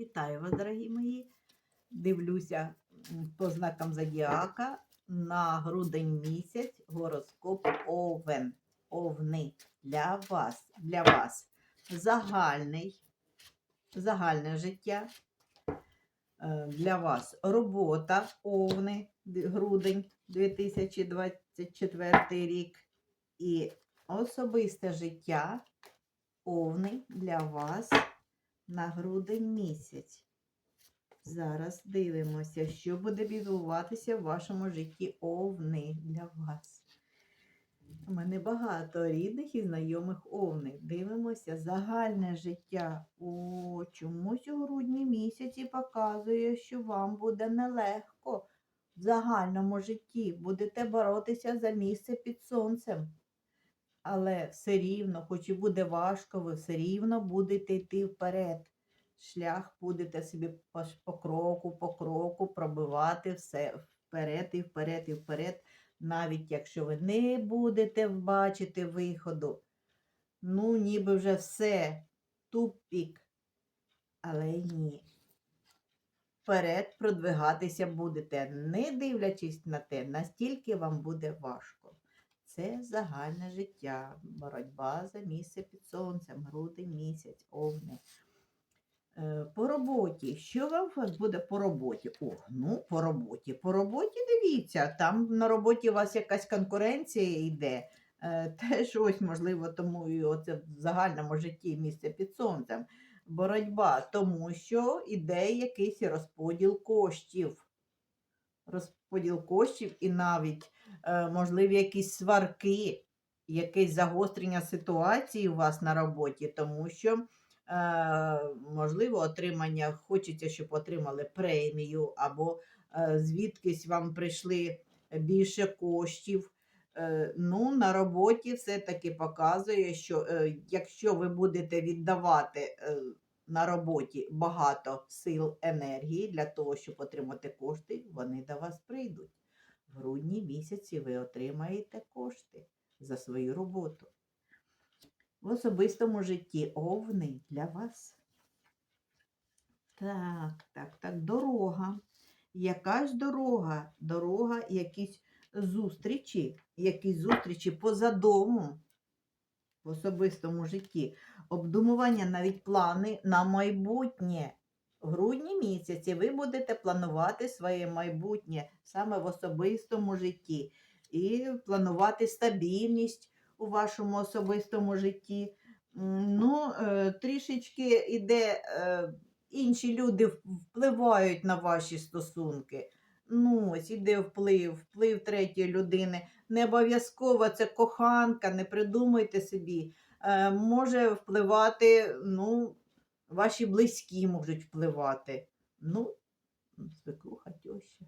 Вітаю вас, дорогі мої. Дивлюся по знакам зодіака на грудень місяць гороскоп Овен. Овни для вас. Для вас загальний, загальне життя. Е, Для вас робота Овни, грудень 2024 рік. І особисте життя Овни для вас на грудень місяць. Зараз дивимося, що буде відбуватися в вашому житті овни для вас. У мене багато рідних і знайомих овни. Дивимося загальне життя. О, чомусь у грудні місяці показує, що вам буде нелегко в загальному житті. Будете боротися за місце під сонцем. Але все рівно, хоч і буде важко, ви все рівно будете йти вперед. Шлях будете собі по, кроку, по кроку пробивати все вперед і вперед і вперед, навіть якщо ви не будете бачити виходу. Ну, ніби вже все, тупік. Але ні. Вперед продвигатися будете, не дивлячись на те, настільки вам буде важко. Це загальне життя, боротьба за місце під сонцем, грудень місяць, овни. Е, По роботі. Що вам буде по роботі? О, ну, по роботі. По роботі дивіться, там на роботі у вас якась конкуренція йде. Е, Теж ось, можливо, тому і оце в загальному житті місце під сонцем. Боротьба, тому що іде якийсь розподіл коштів. Розподіл коштів і навіть, можливі, якісь сварки, якесь загострення ситуації у вас на роботі, тому що е, можливо, отримання, хочеться, щоб отримали премію, або е, звідкись вам прийшли більше коштів. Е, Ну, на роботі все-таки показує, що е, якщо ви будете віддавати е, на роботі багато сил енергії для того, щоб отримати кошти, вони до вас прийдуть. В грудні місяці ви отримаєте кошти за свою роботу в особистому житті овни для вас. Так, так, так, дорога. Якась дорога, дорога, якісь зустрічі, якісь зустрічі поза домом в особистому житті. Обдумування навіть плани на майбутнє. В грудні місяці ви будете планувати своє майбутнє саме в особистому житті і планувати стабільність у вашому особистому житті. Ну, е, трішечки іде, е, інші люди впливають на ваші стосунки. Ну, ось іде вплив, вплив третьої людини. Не обов'язково це коханка, не придумайте собі. Е, може впливати, ну, ваші близькі можуть впливати. Ну, свекруха, тьоща.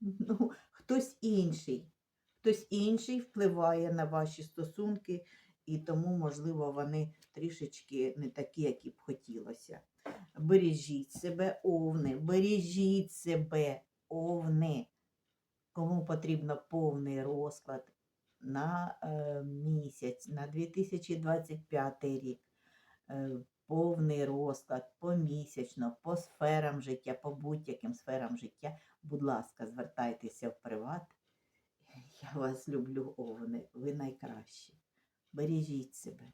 Ну, хтось інший. Хтось інший впливає на ваші стосунки, і тому, можливо, вони трішечки не такі, як і б хотілося. Бережіть себе, овни, бережіть себе, овни. Кому потрібно повний розклад на е, місяць, на 2025 рік, е, повний розклад помісячно, по сферам життя, по будь-яким сферам життя, будь ласка, звертайтеся в приват. Я вас люблю, овни, ви найкращі. Бережіть себе.